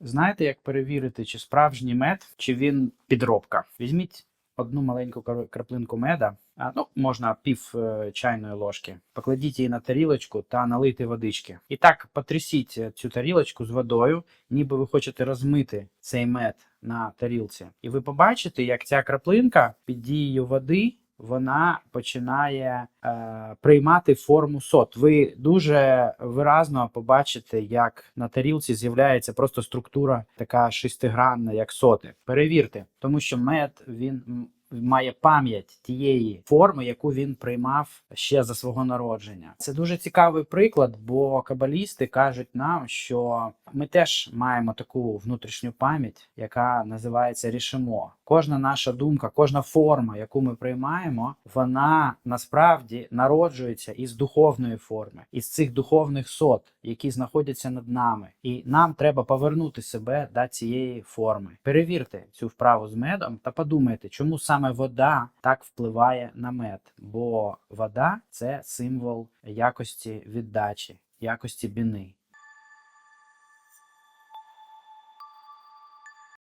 Знаєте, як перевірити, чи справжній мед, чи він підробка? Візьміть одну маленьку краплинку меда, а, ну, можна пів е, чайної ложки. Покладіть її на тарілочку та налийте водички. І так потрясіть е, цю тарілочку з водою, ніби ви хочете розмити цей мед на тарілці. І ви побачите, як ця краплинка під дією води. Вона починає е, приймати форму сот. Ви дуже виразно побачите, як на тарілці з'являється просто структура така шестигранна, як соти. Перевірте, тому що мед він має пам'ять тієї форми, яку він приймав ще за свого народження. Це дуже цікавий приклад, бо кабалісти кажуть нам, що ми теж маємо таку внутрішню пам'ять, яка називається рішимо. Кожна наша думка, кожна форма, яку ми приймаємо, вона насправді народжується із духовної форми, із цих духовних сот, які знаходяться над нами. І нам треба повернути себе до цієї форми. Перевірте цю вправу з медом та подумайте, чому саме вода так впливає на мед. Бо вода це символ якості віддачі, якості біни.